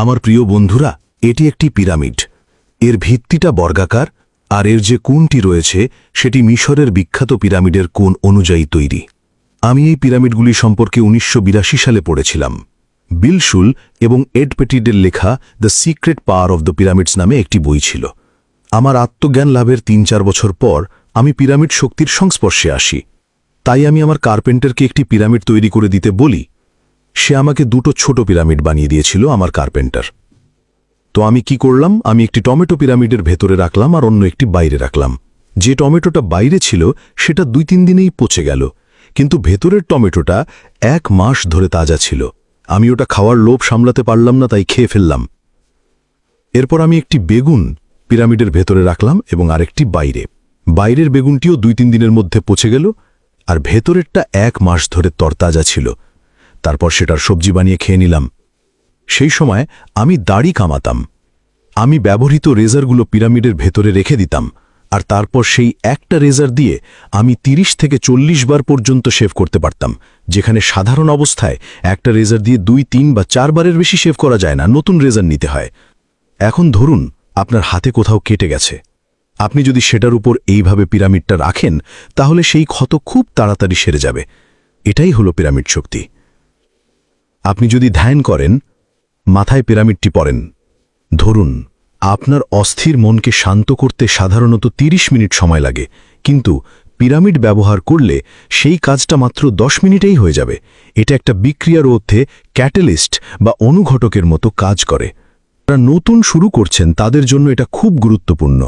আমার প্রিয় বন্ধুরা, এটি একটি পিরামিড। এর ভিত্তিটা বর্গাকার, আর এর যে কোণটি রয়েছে, সেটি মিশরের বিখ্যাত পিরামিডের কোণ অনুযায়ী তৈরি। আমি এই পিরামিডগুলি সম্পর্কে উনিশশো বিরাশি সালে পড়েছিলাম। বিলশুল এবং এড পেটিডের লেখা the secret power of the pyramids নামে একটি বই ছিল। আমার আত্মজ্ঞান লাভের তিন চার বছর পর, আমি পিরামিড শক্তির সংস্পর্শে আসি। তাই আমি আমার কার্পেন্টারকে একটি পিরামিড তৈরি করে দিতে বলি। সে আমাকে দুটো ছোট পিরামিড বানিয়ে দিয়েছিল আমার কার্পেন্টার। তো আমি কি করলাম? আমি একটি টমেটো পিরামিডের ভেতরে রাখলাম আর অন্য একটি বাইরে রাখলাম। যে টমেটোটা বাইরে ছিল, সেটা দুই তিন দিনেই পচে গেল। কিন্তু ভেতরের টমেটোটা এক মাস ধরে তাজা ছিল। আমি ওটা খাওয়ার লোভ সামলাতে পারলাম না, তাই খেয়ে ফেললাম। এরপর আমি একটি বেগুন পিরামিডের ভেতরে রাখলাম এবং আরেকটি বাইরে। বাইরের বেগুনটিও দুই তিন দিনের মধ্যে পচে গেল, আর ভেতরেরটা এক মাস ধরে তরতাজা ছিল। তারপর সেটার সবজি বানিয়ে খেয়ে নিলাম। সেই সময় আমি দাড়ি কামাতাম। আমি ব্যবহৃত রেজারগুলো পিরামিডের ভেতরে রেখে দিতাম, আর তারপর সেই একটা রেজার দিয়ে আমি ৩০ থেকে চল্লিশ বার পর্যন্ত শেভ করতে পারতাম, যেখানে সাধারণ অবস্থায় একটা রেজার দিয়ে দুই, তিন বা চারবারের বেশি শেভ করা যায় না, নতুন রেজার নিতে হয়। এখন ধরুন, আপনার হাতে কোথাও কেটে গেছে। আপনি যদি সেটার উপর এইভাবে পিরামিডটা রাখেন, তাহলে সেই ক্ষত খুব তাড়াতাড়ি সেরে যাবে। এটাই হলো পিরামিড শক্তি। আপনি যদি ধ্যান করেন, মাথায় পিরামিডটি পড়েন। ধরুন, আপনার অস্থির মনকে শান্ত করতে সাধারণত ৩০ মিনিট সময় লাগে, কিন্তু পিরামিড ব্যবহার করলে সেই কাজটা মাত্র ১০ মিনিটেই হয়ে যাবে। এটা একটা বিক্রিয়ার মধ্যে ক্যাটালিস্ট বা অনুঘটকের মতো কাজ করে। যারা নতুন শুরু করছেন, তাদের জন্য এটা খুব গুরুত্বপূর্ণ।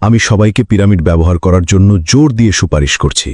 আমি সবাইকে পিরামিড ব্যবহার করার জন্য জোর দিয়ে সুপারিশ করছি।